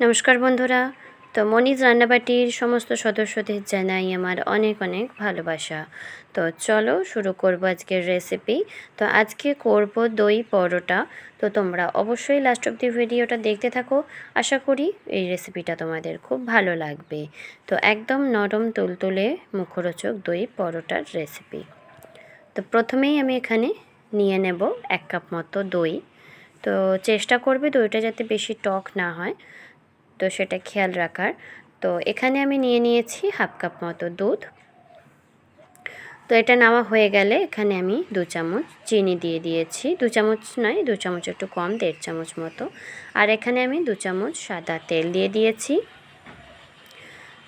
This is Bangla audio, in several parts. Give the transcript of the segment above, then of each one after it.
নমস্কার বন্ধুরা। তো মনিজ রান্নাবাটির সমস্ত সদস্যদের জানাই আমার অনেক অনেক ভালোবাসা। তো চলো শুরু করব আজকের রেসিপি তো আজকে করব দই পরোটা। তো তোমরা অবশ্যই লাস্ট অব দি ভিডিওটা দেখতে থাকো। আশা করি এই রেসিপিটা তোমাদের খুব ভালো লাগবে। তো একদম নরম তুলতুলে মুখরোচক দই পরোটার রেসিপি তো প্রথমেই আমি এখানে নিয়ে নেব এক কাপ মতো দই। তো চেষ্টা করবে দইটা যাতে বেশি টক না হয়। তো সেটা খেয়াল রাখার। তো এখানে আমি নিয়ে নিয়েছি হাফ কাপ মতো দুধ। তো এটা নেওয়া হয়ে গেলে এখানে আমি দু চামচ চিনি দিয়ে দিয়েছি। দু চামচ নয়, দু চামচ একটু কম, দেড় চামচ মতো। আর এখানে আমি দু চামচ সাদা তেল দিয়ে দিয়েছি।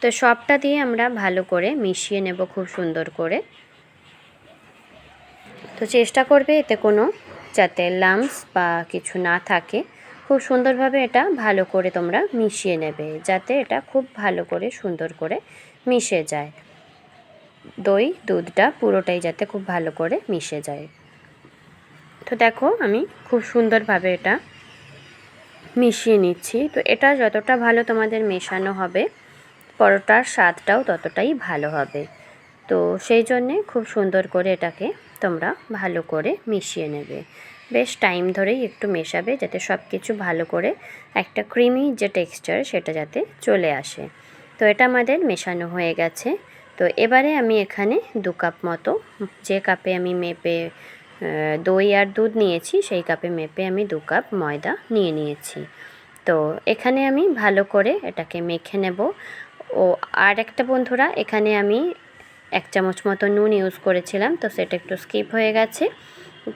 তো সবটা দিয়ে আমরা ভালো করে মিশিয়ে নেব খুব সুন্দর করে। তো চেষ্টা করবে এতে কোনো যাতে লামস বা কিছু না থাকে। খুব সুন্দরভাবে এটা ভালো করে তোমরা মিশিয়ে নেবে, যাতে এটা খুব ভালো করে সুন্দর করে মিশে যায়। দই, দুধটা পুরোটাই যাতে খুব ভালো করে মিশে যায়। তো দেখো, আমি খুব সুন্দরভাবে এটা মিশিয়ে নিচ্ছি। তো এটা যতটা ভালো তোমাদের মেশানো হবে, পরোটার স্বাদটাও ততটাই ভালো হবে। তো সেই জন্যে খুব সুন্দর করে এটাকে তোমরা ভালো করে মিশিয়ে নেবে। বেশ টাইম ধরেই একটু মেশাবে যাতে সব কিছু ভালো করে একটা ক্রিমি যে টেক্সচার সেটা যাতে চলে আসে। তো এটা আমাদের মেশানো হয়ে গেছে। তো এবারে আমি এখানে দু কাপ মতো, যে কাপে আমি মেপে দই আর দুধ নিয়েছি, সেই কাপে মেপে আমি দু কাপ ময়দা নিয়ে নিয়েছি। তো এখানে আমি ভালো করে এটাকে মেখে নেব। ও, আর একটা বন্ধুরা, এখানে আমি এক চামচ মতো নুন ইউজ করেছিলাম, তো সেটা একটু স্কিপ হয়ে গেছে।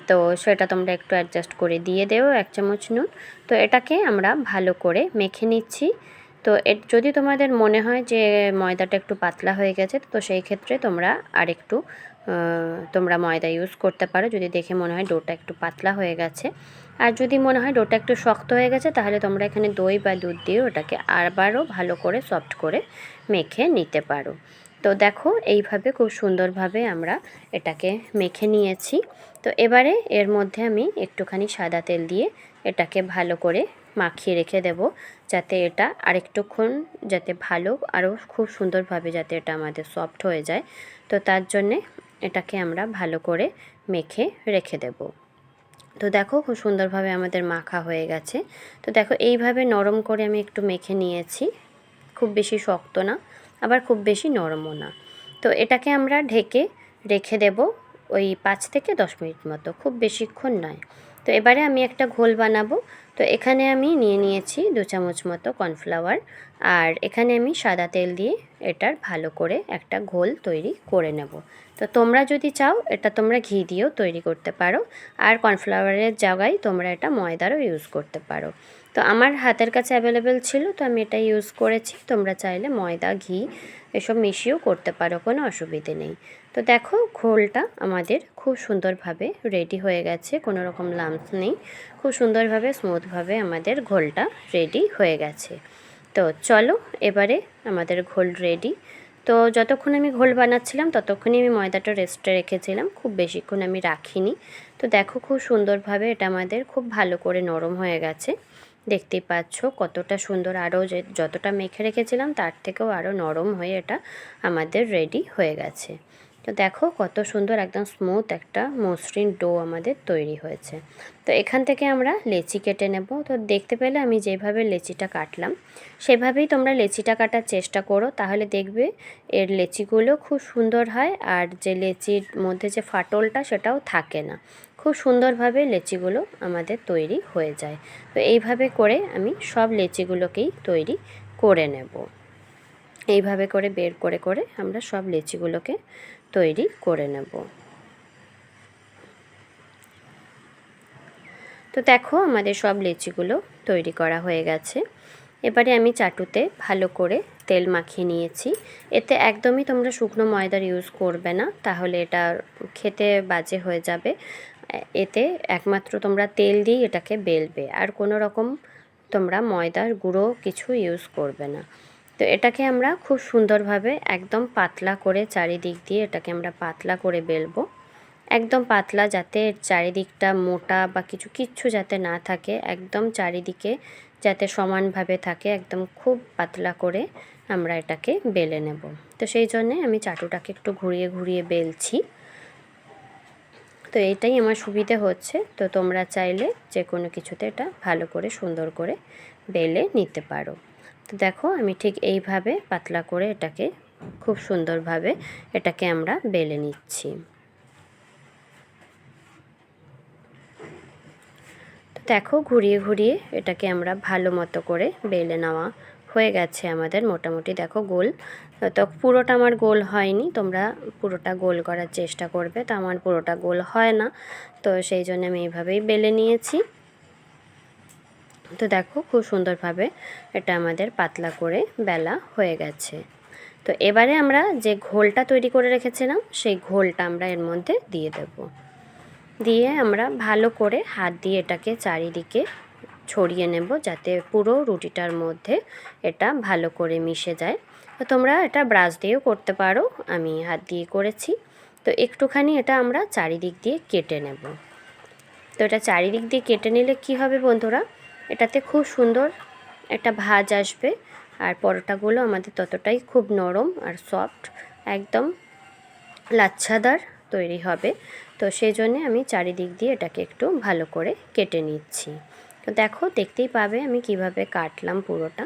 তো সেটা তোমরা একটু অ্যাডজাস্ট করে দিয়ে দেও, এক চামচ নুন। তো এটাকে আমরা ভালো করে মেখে নিচ্ছি। তো এর, যদি তোমাদের মনে হয় যে ময়দাটা একটু পাতলা হয়ে গেছে, তো সেই ক্ষেত্রে তোমরা আর একটু তোমরা ময়দা ইউজ করতে পারো। যদি দেখে মনে হয় ডোটা একটু পাতলা হয়ে গেছে। আর যদি মনে হয় ডোটা একটু শক্ত হয়ে গেছে, তাহলে তোমরা এখানে দই বা দুধ দিয়ে ওটাকে আরবারও ভালো করে সফট করে মেখে নিতে পারো। তো দেখো, এইভাবে খুব সুন্দরভাবে আমরা এটাকে মেখে নিয়েছি। তো এবারে এর মধ্যে আমি একটুখানি সাদা তেল দিয়ে এটাকে ভালো করে মাখিয়ে রেখে দেব, যাতে এটা আরেকটুক্ষণ যাতে ভালো আরও খুব সুন্দরভাবে যাতে এটা আমাদের সফট হয়ে যায়। তো তার জন্যে এটাকে আমরা ভালো করে মেখে রেখে দেব। তো দেখো, খুব সুন্দরভাবে আমাদের মাখা হয়ে গেছে। তো দেখো, এইভাবে নরম করে আমি একটু মেখে নিয়েছি। খুব বেশি শক্ত না। আবার খুব বেশি নরমও না। তো এটাকে আমরা ঢেকে রেখে দেব ওই পাঁচ থেকে দশ মিনিট মতো। খুব বেশিক্ষণ নয়। তো এবারে আমি একটা ঘোল বানাবো। তো এখানে আমি নিয়ে নিয়েছি দু চামচ মতো কর্নফ্লাওয়ার। আর এখানে আমি সাদা তেল দিয়ে এটার ভালো করে একটা ঘোল তৈরি করে নেব। তো তোমরা যদি চাও, এটা তোমরা ঘি দিয়েও তৈরি করতে পারো। আর কর্নফ্লাওয়ারের জায়গায় তোমরা এটা ময়দারও ইউজ করতে পারো। তো আমার হাতের কাছে অ্যাভেলেবেল ছিল, তো আমি এটা ইউজ করেছি। তোমরা চাইলে ময়দা, ঘি এসব মিশিয়েও করতে পারো, কোনো অসুবিধে নেই। তো দেখো ঘোলটা আমাদের খুব সুন্দরভাবে রেডি হয়ে গেছে, কোনো রকম লাম্পস নেই। খুব সুন্দরভাবে স্মুথভাবে আমাদের ঘোলটা রেডি হয়ে গেছে। তো চলো এবারে আমাদের ঘোল রেডি তো যতক্ষণ আমি ঘোল বানাচ্ছিলাম, ততক্ষণই আমি ময়দাটা রেস্টে রেখেছিলাম, খুব বেশিক্ষণ আমি রাখিনি। তো দেখো খুব সুন্দরভাবে এটা আমাদের খুব ভালো করে নরম হয়ে গেছে। দেখতেই পাচ্ছ কতটা সুন্দর, আরও যে যতটা মেখে রেখেছিলাম, তার থেকেও আরও নরম হয়ে এটা আমাদের রেডি হয়ে গেছে। তো দেখো কত সুন্দর একদম স্মুথ একটা মসৃণ ডো আমাদের তৈরি হয়েছে। তো এখান থেকে আমরা লেচি কেটে নেব। তো দেখতে পেলে আমি যেভাবে লেচিটা কাটলাম, সেভাবেই তোমরা লেচিটা কাটার চেষ্টা করো। তাহলে দেখবে এর লেচিগুলো খুব সুন্দর হয় আর যে লেচির মধ্যে যে ফাটলটা সেটাও থাকে না। খুব সুন্দরভাবে লেচিগুলো আমাদের তৈরি হয়ে যায়। তো এইভাবে করে আমি সব লেচিগুলোকেই তৈরি করে নেব। এইভাবে করে বের করে করে আমরা সব লেচিগুলোকে তৈরি করে নেব। তো দেখো আমাদের সব লেচিগুলো তৈরি করা হয়ে গেছে। এবারে আমি চাটুতে ভালো করে তেল মাখিয়ে নিয়েছি। এতে একদমই তোমরা শুকনো ময়দার ইউজ করবে না, তাহলে এটা খেতে বাজে হয়ে যাবে। এতে একমাত্র তোমরা তেল দিয়ে এটাকে বেলবে, আর কোনো রকম তোমরা ময়দার গুঁড়ো কিছু ইউজ করবে না। তো এটাকে আমরা খুব সুন্দরভাবে একদম পাতলা করে চারিদিক দিয়ে এটাকে আমরা পাতলা করে বেলবো। একদম পাতলা যাতে চারিদিকটা মোটা বা কিছু কিচ্ছু যাতে না থাকে, একদম চারিদিকে যাতে সমানভাবে থাকে, একদম খুব পাতলা করে আমরা এটাকে বেলে নেব। তো সেই জন্যে আমি চাটুটাকে একটু ঘুরিয়ে ঘুরিয়ে বেলছি। তো এটাই আমার সুবিধে হচ্ছে। তো তোমরা চাইলে যে কোনো কিছুতে এটা ভালো করে সুন্দর করে বেলে নিতে পারো। তো দেখো, আমি ঠিক এইভাবে পাতলা করে এটাকে খুব সুন্দরভাবে এটাকে আমরা বেলে নিচ্ছি। দেখো, ঘুরিয়ে ঘুরিয়ে এটাকে আমরা ভালো মতো করে বেলে নেওয়া হয়ে গেছে আমাদের মোটামুটি। দেখো, গোল। তো পুরোটা আমার গোল হয়নি, তোমরা পুরোটা গোল করার চেষ্টা করবে। তো আমার পুরোটা গোল হয় না, তো সেই জন্য আমি এইভাবেই বেলে নিয়েছি। তো দেখো খুব সুন্দরভাবে এটা আমাদের পাতলা করে বেলা হয়ে গেছে। তো এবারে আমরা যে ঘোলটা তৈরি করে রেখেছিলাম, সেই ঘোলটা আমরা এর মধ্যে দিয়ে দেব। দিয়ে আমরা ভালো করে হাত দিয়ে এটাকে চারিদিকে ছড়িয়ে নেব যাতে পুরো রুটিটার মধ্যে এটা ভালো করে মিশে যায়। তো তোমরা এটা ব্রাশ দিয়েও করতে পারো, আমি হাত দিয়ে করেছি। তো একটুখানি এটা আমরা চারিদিক দিয়ে কেটে নেব। তো এটা চারিদিক দিয়ে কেটে নিলে কি হবে বন্ধুরা? এটাতে খুব সুন্দর একটা ভাজ আসবে। আর পরোটাগুলো আমাদের ততটাই খুব নরম আর সফট একদম লাচ্ছাদার তৈরি হবে। তো সেই জন্যে আমি চারিদিক দিয়ে এটাকে একটু ভালো করে কেটে নিচ্ছি। তো দেখো, দেখতেই পাবে আমি কীভাবে কাটলাম পুরোটা।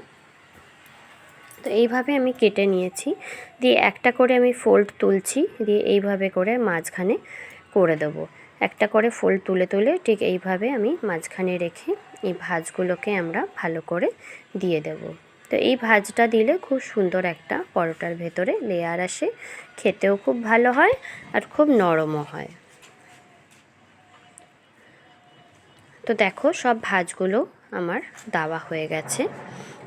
তো এইভাবে আমি কেটে নিয়েছি। দিয়ে একটা করে আমি ফোল্ড তুলছি, দিয়ে এইভাবে করে মাঝখানে করে দেবো। একটা করে ফোল্ড তুলে তুলে ঠিক এইভাবে আমি মাঝখানে রেখে এই ভাজগুলোকে আমরা ভালো করে দিয়ে দেব। তো এই ভাজটা দিলে খুব সুন্দর একটা পরোটার ভেতরে লেয়ার আসে, খেতেও খুব ভালো হয় আর খুব নরমও হয়। তো দেখো সব ভাজগুলো আমার দাওয়া হয়ে গেছে।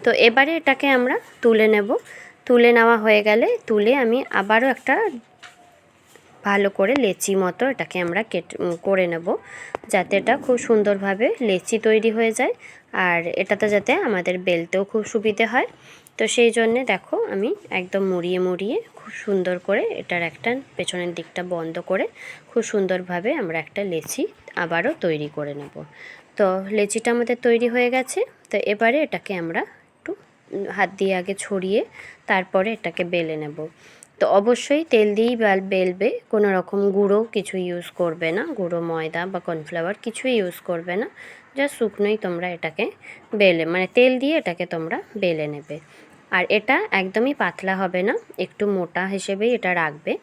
তো এবারে এটাকে আমরা তুলে নেব। তুলে নেওয়া হয়ে গেলে তুলে আমি আবারও একটা ভালো করে লেচি মতো এটাকে আমরা কেটে করে নেব, যাতে এটা খুব সুন্দরভাবে লেচি তৈরি হয়ে যায়, আর এটাতে যাতে আমাদের বেলতেও খুব সুবিধে হয়। তো সেই জন্যে দেখো আমি একদম মুড়িয়ে মুড়িয়ে খুব সুন্দর করে এটার একটা পেছনের দিকটা বন্ধ করে খুব সুন্দরভাবে আমরা একটা লেচি আবারও তৈরি করে নেব। তো লেচিটা আমাদের তৈরি হয়ে গেছে, তো এবারে এটাকে আমরা একটু হাত দিয়ে আগে ছড়িয়ে তারপরে এটাকে বেলে নেব। তো অবশ্যই তেল দিয়েই বেল বেলবে, কোনো রকম গুঁড়ো কিছু ইউজ করবে না, গুঁড়ো ময়দা বা কর্নফ্লাওয়ার কিছুই ইউজ করবে না যা শুকনোই তোমরা এটাকে বেলে মানে তেল দিয়ে এটাকে তোমরা বেলে নেবে। আর এটা একদমই পাতলা হবে না, একটু মোটা হিসেবেই এটা রাখবে,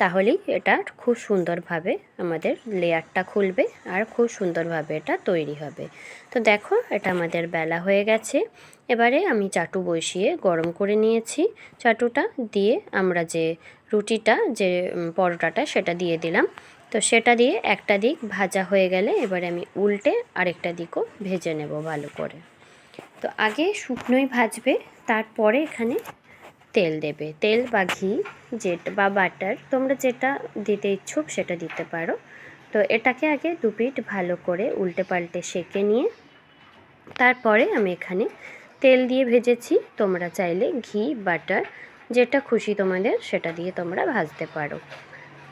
তাহলেই এটা খুব সুন্দরভাবে আমাদের লেয়ারটা খুলবে আর খুব সুন্দরভাবে এটা তৈরি হবে। তো দেখো, এটা আমাদের বেলা হয়ে গেছে এবারে আমি চাটু বসিয়ে গরম করে নিয়েছি। চাটুটা দিয়ে আমরা যে রুটিটা, যে পরোটাটা সেটা দিয়ে দিলাম। তো সেটা দিয়ে একটা দিক ভাজা হয়ে গেলে এবারে আমি উল্টে আরেকটা দিকও ভেজে নেব ভালো করে। তো আগে শুকনোই ভাজবে, তারপরে এখানে তেল দেবে। তেল বা ঘি যেটা, বা বাটার, তোমরা যেটা দিতে ইচ্ছুক সেটা দিতে পারো। তো এটাকে আগে দু পিঠ ভালো করে উল্টে পাল্টে সেকে নিয়ে, তারপরে আমি এখানে তেল দিয়ে ভেজেছি। তোমরা চাইলে ঘি, বাটার, যেটা খুশি তোমাদের সেটা দিয়ে তোমরা ভাজতে পারো।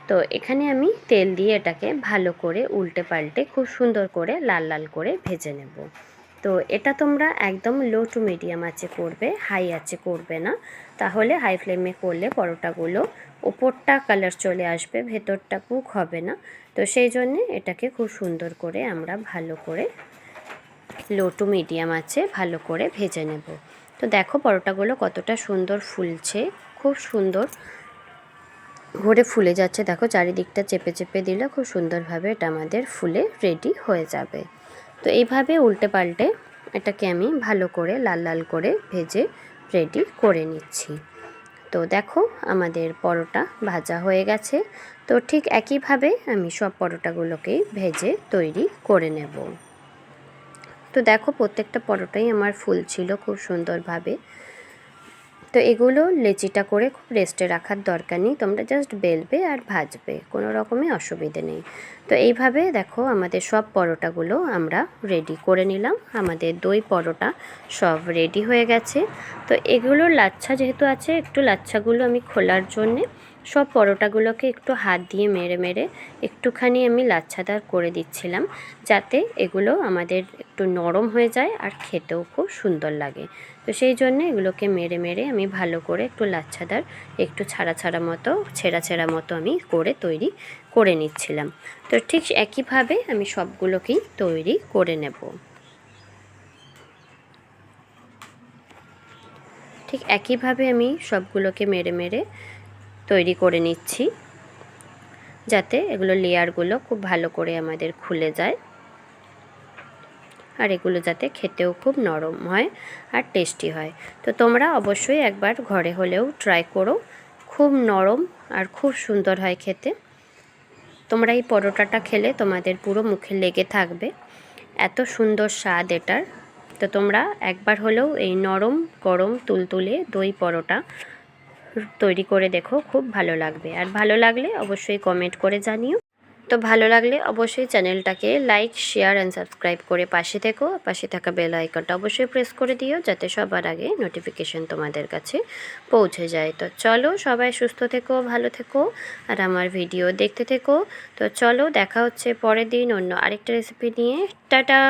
তো এখানে আমি তেল দিয়ে এটাকে ভালো করে উল্টে পাল্টে খুব সুন্দর করে লাল লাল করে ভেজে নেব। তো এটা তোমরা একদম লো টু মিডিয়াম আছে করবে হাই আছে করবে না। তাহলে হাই ফ্লেমে করলে পরোটাগুলো ওপরটা কালার চলে আসবে, ভেতরটা কুক হবে না। তো সেই জন্যে এটাকে খুব সুন্দর করে আমরা ভালো করে লো টু মিডিয়াম আছে, ভালো করে ভেজে নেব। তো দেখো পরোটাগুলো কতটা সুন্দর ফুলছে, খুব সুন্দর ঘুরে ফুলে যাচ্ছে। দেখো চারিদিকটা চেপে চেপে দিলে খুব সুন্দরভাবে এটা আমাদের ফুলে রেডি হয়ে যাবে। তো এইভাবে উল্টে পাল্টে এটাকে আমি ভালো করে লাল লাল করে ভেজে রেডি করে নিচ্ছি। তো দেখো আমাদের পরোটা ভাজা হয়ে গেছে। তো ঠিক একইভাবে আমি সব পরোটাগুলোকেই ভেজে তৈরি করে নেব। তো দেখো প্রত্যেকটা পরোটাই আমার ফুল ছিল খুব সুন্দরভাবে। তো এগুলো লেচিটা করে খুব রেস্টে রাখার দরকার নেই, তোমরা জাস্ট বেলবে আর ভাজবে, কোনো রকমই অসুবিধে নেই। তো এইভাবে দেখো আমাদের সব পরোটাগুলো আমরা রেডি করে নিলাম, আমাদের দই পরোটা সব রেডি হয়ে গেছে। তো এগুলোর লাচ্ছা যেহেতু আছে, একটু লাচ্ছাগুলো আমি খোলার জন্যে সব পরোটাগুলোকে একটু হাত দিয়ে মেরে মেরে একটুখানি আমি লাচ্ছাদার করে দিচ্ছিলাম, যাতে এগুলো আমাদের একটু নরম হয়ে যায় আর খেতেও খুব সুন্দর লাগে। তো সেই জন্য এগুলোকে মেরে মেরে আমি ভালো করে একটু লাচ্ছাদার, একটু ছাড়া ছাড়া মতো, ছেঁড়া ছেঁড়া মতো আমি করে তৈরি করে নিচ্ছিলাম। তো ঠিক একইভাবে আমি সবগুলোকেই তৈরি করে নেব। ঠিক একইভাবে আমি সবগুলোকে মেরে মেরে তৈরি করে নিচ্ছি, যাতে এগুলো লেয়ারগুলো খুব ভালো করে আমাদের খুলে যায়। আর এগুলো যাতে খেতেও খুব নরম হয় আর টেস্টি হয়। তো তোমরা অবশ্যই একবার ঘরে হলেও ট্রাই করো। খুব নরম আর খুব সুন্দর হয় খেতে। তোমরা এই পরোটাটা খেলে তোমাদের পুরো মুখে লেগে থাকবে। এত সুন্দর স্বাদ এটার। তো তোমরা একবার হলেও এই নরম, গরম, তুলতুলে দই পরোটা তৈরি করে দেখো, খুব ভালো লাগবে। আর ভালো লাগলে অবশ্যই কমেন্ট করে জানিও। তো ভালো লাগলে অবশ্যই চ্যানেলটাকে লাইক, শেয়ার অ্যান্ড সাবস্ক্রাইব করে পাশে থেকো। পাশে থাকা বেল আইকনটা অবশ্যই প্রেস করে দিও যাতে সবার আগে নোটিফিকেশন তোমাদের কাছে পৌঁছে যায়। তো চলো সবাই সুস্থ থেকো, ভালো থেকো আর আমার ভিডিও দেখতে থেকো। তো চলো দেখা হচ্ছে পরের দিন অন্য আরেকটা রেসিপি নিয়ে। টাটা!